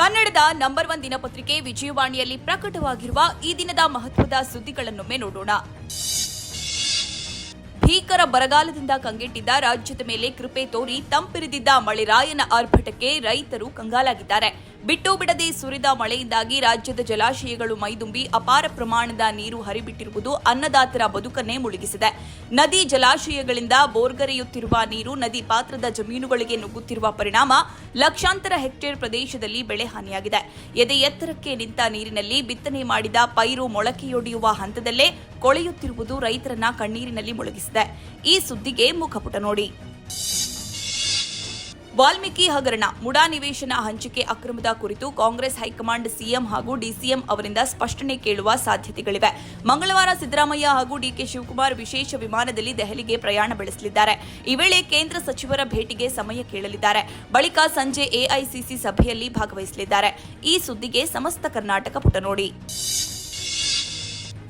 ಕನ್ನಡದ number one ದಿನಪತ್ರಿಕೆ ವಿಜಯವಾಣಿಯಲ್ಲಿ ಪ್ರಕಟವಾಗಿರುವ ಈ ದಿನದ ಮಹತ್ವದ ಸುದ್ದಿಗಳನ್ನೊಮ್ಮೆ ನೋಡೋಣ. ಭೀಕರ ಬರಗಾಲದಿಂದ ಕಂಗೆಟ್ಟಿದ್ದ ರಾಜ್ಯದ ಮೇಲೆ ಕೃಪೆ ತೋರಿ ತಂಪಿರಿದಿದ್ದ ಮಳೆರಾಯನ ಆರ್ಭಟಕ್ಕೆ ರೈತರು ಕಂಗಾಲಾಗಿದ್ದಾರೆ. ಬಿಟ್ಟು ಬಿಡದೆ ಸುರಿದ ಮಳೆಯಿಂದಾಗಿ ರಾಜ್ಯದ ಜಲಾಶಯಗಳು ಮೈದುಂಬಿ ಅಪಾರ ಪ್ರಮಾಣದ ನೀರು ಹರಿಬಿಟ್ಟಿರುವುದು ಅನ್ನದಾತರ ಬದುಕನ್ನೇ ಮುಳುಗಿಸಿದೆ. ನದಿ ಜಲಾಶಯಗಳಿಂದ ಬೋರ್ಗರೆಯುತ್ತಿರುವ ನೀರು ನದಿ ಪಾತ್ರದ ಜಮೀನುಗಳಿಗೆ ನುಗ್ಗುತ್ತಿರುವ ಪರಿಣಾಮ ಲಕ್ಷಾಂತರ ಹೆಕ್ಟೇರ್ ಪ್ರದೇಶದಲ್ಲಿ ಬೆಳೆ ಹಾನಿಯಾಗಿದೆ. ಎದೆ ಎತ್ತರಕ್ಕೆ ನಿಂತ ನೀರಿನಲ್ಲಿ ಬಿತ್ತನೆ ಮಾಡಿದ ಪೈರು ಮೊಳಕೆಯೊಡೆಯುವ ಹಂತದಲ್ಲೇ ಕೊಳೆಯುತ್ತಿರುವುದು ರೈತರನ್ನ ಕಣ್ಣೀರಿನಲ್ಲಿ ಮುಳುಗಿಸಿದೆ. ಈ ಸುದ್ದಿಗೆ ಮುಖಪುಟ ನೋಡಿ. ವಾಲ್ಮೀಕಿ ಹಗರಣ ಮುಡಾ ನಿವೇಶನ ಹಂಚಿಕೆ ಅಕ್ರಮದ ಕುರಿತು ಕಾಂಗ್ರೆಸ್ ಹೈಕಮಾಂಡ್ ಸಿಎಂ ಹಾಗೂ ಡಿಸಿಎಂ ಅವರಿಂದ ಸ್ಪಷ್ಟನೆ ಕೇಳುವ ಸಾಧ್ಯತೆಗಳಿವೆ. ಮಂಗಳವಾರ ಸಿದ್ದರಾಮಯ್ಯ ಹಾಗೂ ಡಿಕೆ ಶಿವಕುಮಾರ್ ವಿಶೇಷ ವಿಮಾನದಲ್ಲಿ ದೆಹಲಿಗೆ ಪ್ರಯಾಣ ಬೆಳೆಸಲಿದ್ದಾರೆ. ಈ ವೇಳೆ ಕೇಂದ್ರ ಸಚಿವರ ಭೇಟಿಗೆ ಸಮಯ ಕೇಳಲಿದ್ದಾರೆ. ಬಳಿಕ ಸಂಜೆ ಎಐಸಿಸಿ ಸಭೆಯಲ್ಲಿ ಭಾಗವಹಿಸಲಿದ್ದಾರೆ. ಈ ಸುದ್ದಿಗೆ ಸಮಸ್ತ ಕರ್ನಾಟಕ ಪುಟ ನೋಡಿ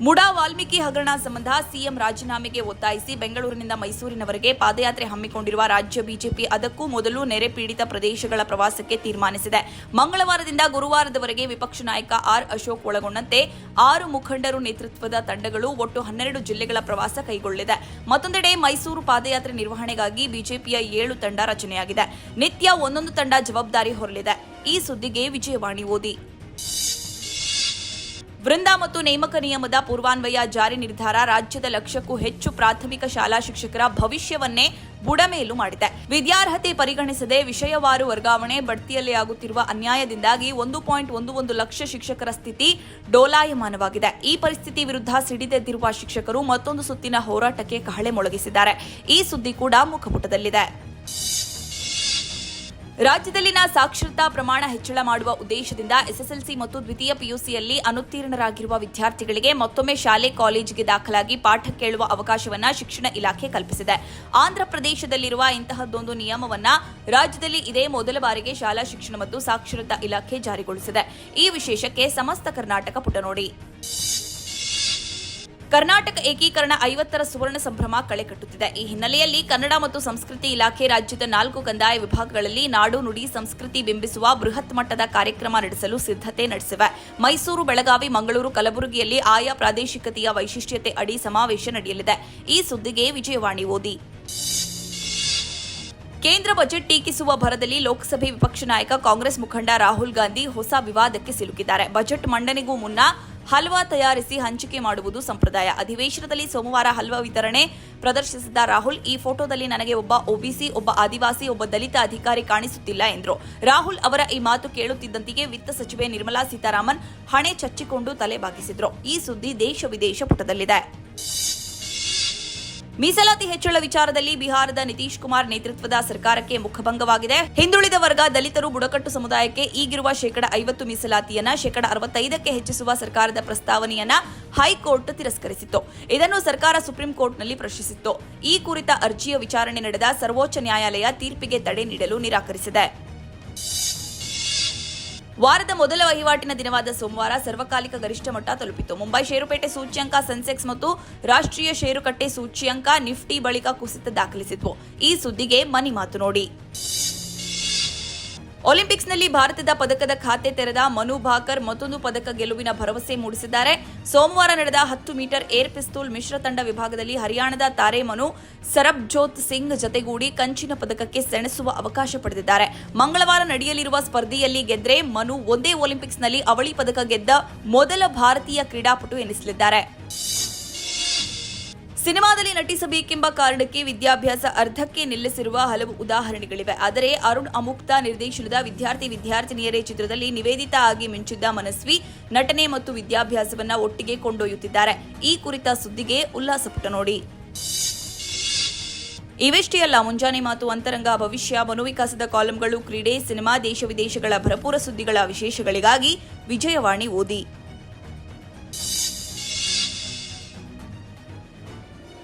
ಮುಡಾ ವಾಲ್ಮೀಕಿ ಹಗರಣ ಸಂಬಂಧ ಸಿಎಂ ರಾಜೀನಾಮೆಗೆ ಒತ್ತಾಯಿಸಿ ಬೆಂಗಳೂರಿನಿಂದ ಮೈಸೂರಿನವರೆಗೆ ಪಾದಯಾತ್ರೆ ಹಮ್ಮಿಕೊಂಡಿರುವ ರಾಜ್ಯ ಬಿಜೆಪಿ ಅದಕ್ಕೂ ಮೊದಲು ನೆರೆ ಪೀಡಿತ ಪ್ರದೇಶಗಳ ಪ್ರವಾಸಕ್ಕೆ ತೀರ್ಮಾನಿಸಿದೆ. ಮಂಗಳವಾರದಿಂದ ಗುರುವಾರದವರೆಗೆ ವಿಪಕ್ಷ ನಾಯಕ ಆರ್ ಅಶೋಕ್ ಒಳಗೊಂಡಂತೆ ಆರು ಮುಖಂಡರು ನೇತೃತ್ವದ ತಂಡಗಳು ಒಟ್ಟು ಹನ್ನೆರಡು ಜಿಲ್ಲೆಗಳ ಪ್ರವಾಸ ಕೈಗೊಳ್ಳಿದೆ ಮತ್ತೊಂದೆಡೆ ಮೈಸೂರು ಪಾದಯಾತ್ರೆ ನಿರ್ವಹಣೆಗಾಗಿ ಬಿಜೆಪಿಯ ಏಳು ತಂಡ ರಚನೆಯಾಗಿದೆ. ನಿತ್ಯ ಒಂದೊಂದು ತಂಡ ಜವಾಬ್ದಾರಿ ಹೊರಲಿದೆ. ಈ ಸುದ್ದಿಗೆ ವಿಜಯವಾಣಿ ಓದಿ. ವೃಂದ ಮತ್ತು ನೇಮಕ ನಿಯಮದ ಪೂರ್ವಾನ್ವಯ ಜಾರಿ ನಿರ್ಧಾರ ರಾಜ್ಯದ ಲಕ್ಷಕ್ಕೂ ಹೆಚ್ಚು ಪ್ರಾಥಮಿಕ ಶಾಲಾ ಶಿಕ್ಷಕರ ಭವಿಷ್ಯವನ್ನೇ ಬುಡಮೇಲು ಮಾಡಿದೆ. ವಿದ್ಯಾರ್ಹತೆ ಪರಿಗಣಿಸದೆ ವಿಷಯವಾರು ವರ್ಗಾವಣೆ ಬಡ್ತಿಯಲ್ಲಿ ಆಗುತ್ತಿರುವ ಅನ್ಯಾಯದಿಂದಾಗಿ ಒಂದು ಪಾಯಿಂಟ್ ಒಂದು ಒಂದು ಲಕ್ಷ ಶಿಕ್ಷಕರ ಸ್ಥಿತಿ ಡೋಲಾಯಮಾನವಾಗಿದೆ. ಈ ಪರಿಸ್ಥಿತಿ ವಿರುದ್ಧ ಸಿಡಿದೆದ್ದಿರುವ ಶಿಕ್ಷಕರು ಮತ್ತೊಂದು ಸುತ್ತಿನ ಹೋರಾಟಕ್ಕೆ ಕಹಳೆ ಮೊಳಗಿಸಿದ್ದಾರೆ. ಈ ಸುದ್ದಿ ಕೂಡ ಮುಖಪುಟದಲ್ಲಿದೆ. ರಾಜ್ಯದಲ್ಲಿನ ಸಾಕ್ಷರತಾ ಪ್ರಮಾಣ ಹೆಚ್ಚಳ ಮಾಡುವ ಉದ್ದೇಶದಿಂದ ಎಸ್ಎಸ್ಎಲ್ಸಿ ಮತ್ತು ದ್ವಿತೀಯ ಪಿಯುಸಿಯಲ್ಲಿ ಅನುತ್ತೀರ್ಣರಾಗಿರುವ ವಿದ್ಯಾರ್ಥಿಗಳಿಗೆ ಮತ್ತೊಮ್ಮೆ ಶಾಲೆ, ಕಾಲೇಜಿಗೆ ದಾಖಲಾಗಿ ಪಾಠ ಕೇಳುವ ಅವಕಾಶವನ್ನು ಶಿಕ್ಷಣ ಇಲಾಖೆ ಕಲ್ಪಿಸಿದೆ. ಆಂಧ್ರಪ್ರದೇಶದಲ್ಲಿರುವ ಇಂತಹದ್ದೊಂದು ನಿಯಮವನ್ನ ರಾಜ್ಯದಲ್ಲಿ ಇದೇ ಮೊದಲ ಬಾರಿಗೆ ಶಾಲಾ ಶಿಕ್ಷಣ ಮತ್ತು ಸಾಕ್ಷರತಾ ಇಲಾಖೆ ಜಾರಿಗೊಳಿಸಿದೆ. ಈ ವಿಶೇಷಕ್ಕೆ ಸಮಸ್ತ ಕರ್ನಾಟಕ ಪುಟ ನೋಡಿ ಕರ್ನಾಟಕ ಏಕೀಕರಣ ಐವತ್ತರ ಸುವರ್ಣ ಸಂಭ್ರಮ ಕಳೆ ಕಟ್ಟುತ್ತಿದೆ. ಈ ಹಿನ್ನೆಲೆಯಲ್ಲಿ ಕನ್ನಡ ಮತ್ತು ಸಂಸ್ಕೃತಿ ಇಲಾಖೆ ರಾಜ್ಯದ ನಾಲ್ಕು ಕಂದಾಯ ವಿಭಾಗಗಳಲ್ಲಿ ನಾಡು ನುಡಿ ಸಂಸ್ಕೃತಿ ಬಿಂಬಿಸುವ ಬೃಹತ್ ಮಟ್ಟದ ಕಾರ್ಯಕ್ರಮ ನಡೆಸಲು ಸಿದ್ಧತೆ ನಡೆಸಿವೆ. ಮೈಸೂರು, ಬೆಳಗಾವಿ, ಮಂಗಳೂರು, ಕಲಬುರಗಿಯಲ್ಲಿ ಆಯಾ ಪ್ರಾದೇಶಿಕತೆಯ ವೈಶಿಷ್ಟ್ಯತೆ ಅಡಿ ಸಮಾವೇಶ ನಡೆಯಲಿದೆ. ಈ ಸುದ್ದಿಗೆ ವಿಜಯವಾಣಿ ಓದಿ. ಕೇಂದ್ರ ಬಜೆಟ್ ಟೀಕಿಸುವ ಭರದಲ್ಲಿ ಲೋಕಸಭೆ ವಿಪಕ್ಷ ನಾಯಕ ಕಾಂಗ್ರೆಸ್ ಮುಖಂಡ ರಾಹುಲ್ ಗಾಂಧಿ ಹೊಸ ವಿವಾದಕ್ಕೆ ಸಿಲುಕಿದ್ದಾರೆ. ಬಜೆಟ್ ಮಂಡನೆಗೂ ಮುನ್ನ ಹಲ್ವಾ ತಯಾರಿಸಿ ಹಂಚಿಕೆ ಮಾಡುವುದು ಸಂಪ್ರದಾಯ. ಅಧಿವೇಶನದಲ್ಲಿ ಸೋಮವಾರ ಹಲ್ವಾ ವಿತರಣೆ ಪ್ರದರ್ಶಿಸಿದ ರಾಹುಲ್, ಈ ಫೋಟೋದಲ್ಲಿ ನನಗೆ ಒಬ್ಬ ಒಬಿಸಿ ಒಬ್ಬ ಆದಿವಾಸಿ, ಒಬ್ಬ ದಲಿತ ಅಧಿಕಾರಿ ಕಾಣಿಸುತ್ತಿಲ್ಲ ಎಂದರು. ರಾಹುಲ್ ಅವರ ಈ ಮಾತು ಕೇಳುತ್ತಿದ್ದಂತೆಯೇ ವಿತ್ತ ಸಚಿವೆ ನಿರ್ಮಲಾ ಸೀತಾರಾಮನ್ ಹಣೆ ಚಚ್ಚಿಕೊಂಡು ತಲೆ ಬಾಗಿಸಿದ್ರು. ಈ ಸುದ್ದಿ ದೇಶ ವಿದೇಶ ಪುಟದಲ್ಲಿದೆ. ಮೀಸಲಾತಿ ಹೆಚ್ಚಳ ವಿಚಾರದಲ್ಲಿ ಬಿಹಾರದ ನಿತೀಶ್ ಕುಮಾರ್ ನೇತೃತ್ವದ ಸರ್ಕಾರಕ್ಕೆ ಮುಖಭಂಗವಾಗಿದೆ. ಹಿಂದುಳಿದ ವರ್ಗ ದಲಿತರು ಬುಡಕಟ್ಟು ಸಮುದಾಯಕ್ಕೆ ಈಗಿರುವ ಶೇಕಡ ಐವತ್ತು ಮೀಸಲಾತಿಯನ್ನ, ಶೇಕಡ ಅರವತ್ತೈದಕ್ಕೆ ಹೆಚ್ಚಿಸುವ ಸರ್ಕಾರದ ಪ್ರಸ್ತಾವನೆಯನ್ನ ಹೈಕೋರ್ಟ್ ತಿರಸ್ಕರಿಸಿತ್ತು. ಇದನ್ನು ಸರ್ಕಾರ ಸುಪ್ರೀಂ ಕೋರ್ಟ್ನಲ್ಲಿ ಪ್ರಶ್ನಿಸಿತ್ತು. ಈ ಕುರಿತ ಅರ್ಜಿಯ ವಿಚಾರಣೆ ನಡೆದ ಸರ್ವೋಚ್ಚ ನ್ಯಾಯಾಲಯ ತೀರ್ಪಿಗೆ ತಡೆ ನೀಡಲು ನಿರಾಕರಿಸಿದೆ. ವಾರದ ಮೊದಲ ವಹಿವಾಟಿನ ದಿನವಾದ ಸೋಮವಾರ ಸರ್ವಕಾಲಿಕ ಗರಿಷ್ಠ ಮಟ್ಟ ತಲುಪಿತು ಮುಂಬೈ ಷೇರುಪೇಟೆ ಸೂಚ್ಯಂಕ ಸೆನ್ಸೆಕ್ಸ್ ಮತ್ತು ರಾಷ್ಟ್ರೀಯ ಷೇರುಕಟ್ಟೆ ಸೂಚ್ಯಂಕ ನಿಫ್ಟಿ ಬಳಿಕ ಕುಸಿತ ದಾಖಲಿಸಿತು ಈ ಸುದ್ದಿಗೆ ಮನಿ ಮಾತು ನೋಡಿ. ಒಲಿಂಪಿಕ್ಸ್ನಲ್ಲಿ ಭಾರತದ ಪದಕದ ಖಾತೆ ತೆರೆದ ಮನು ಭಾಕರ್ ಮತ್ತೊಂದು ಪದಕ ಗೆಲುವಿನ ಭರವಸೆ ಮೂಡಿಸಿದ್ದಾರೆ. ಸೋಮವಾರ ನಡೆದ ಹತ್ತು ಮೀಟರ್ ಏರ್ ಪಿಸ್ತೂಲ್ ಮಿಶ್ರ ತಂಡ ವಿಭಾಗದಲ್ಲಿ ಹರಿಯಾಣದ ತಾರೆ ಮನು ಸರಬ್ಜೋತ್ ಸಿಂಗ್ ಜತೆಗೂಡಿ ಕಂಚಿನ ಪದಕಕ್ಕೆ ಸೆಣಸುವ ಅವಕಾಶ ಪಡೆದಿದ್ದಾರೆ. ಮಂಗಳವಾರ ನಡೆಯಲಿರುವ ಸ್ಪರ್ಧೆಯಲ್ಲಿ ಗೆದ್ರೆ ಮನು ಒಂದೇ ಒಲಿಂಪಿಕ್ಸ್ನಲ್ಲಿ ಅವಳಿ ಪದಕ ಗೆದ್ದ ಮೊದಲ ಭಾರತೀಯ ಕ್ರೀಡಾಪಟು ಎನಿಸಲಿದ್ದಾರೆ. ಸಿನಿಮಾದಲ್ಲಿ ನಟಿಸಬೇಕೆಂಬ ಕಾರಣಕ್ಕೆ ವಿದ್ಯಾಭ್ಯಾಸ ಅರ್ಧಕ್ಕೆ ನಿಲ್ಲಿಸಿರುವ ಹಲವು ಉದಾಹರಣೆಗಳಿವೆ. ಆದರೆ ಅರುಣ್ ಅಮುಕ್ತ ನಿರ್ದೇಶನದ ವಿದ್ಯಾರ್ಥಿ ವಿದ್ಯಾರ್ಥಿನಿಯರೇ ಚಿತ್ರದಲ್ಲಿ ನಿವೇದಿತ ಆಗಿ ಮಿಂಚಿದ್ದ ಮನಸ್ವಿ ನಟನೆ ಮತ್ತು ವಿದ್ಯಾಭ್ಯಾಸವನ್ನ ಒಟ್ಟಿಗೆ ಕೊಂಡೊಯ್ಯುತ್ತಿದ್ದಾರೆ. ಈ ಕುರಿತ ಸುದ್ದಿಗೆ ಉಲ್ಲಾಸ ಪುಟ ನೋಡಿ. ಇವೆಷ್ಟೇ ಅಲ್ಲ, ಮುಂಜಾನೆ ಮಾತು ಅಂತರಂಗ, ಭವಿಷ್ಯ, ಮನೋವಿಕಾಸದ ಕಾಲಂಗಳು, ಕ್ರೀಡೆ, ಸಿನಿಮಾ, ದೇಶ ವಿದೇಶಗಳ ಭರಪೂರ ಸುದ್ದಿಗಳ ವಿಶೇಷಗಳಿಗಾಗಿ ವಿಜಯವಾಣಿ ಓದಿ.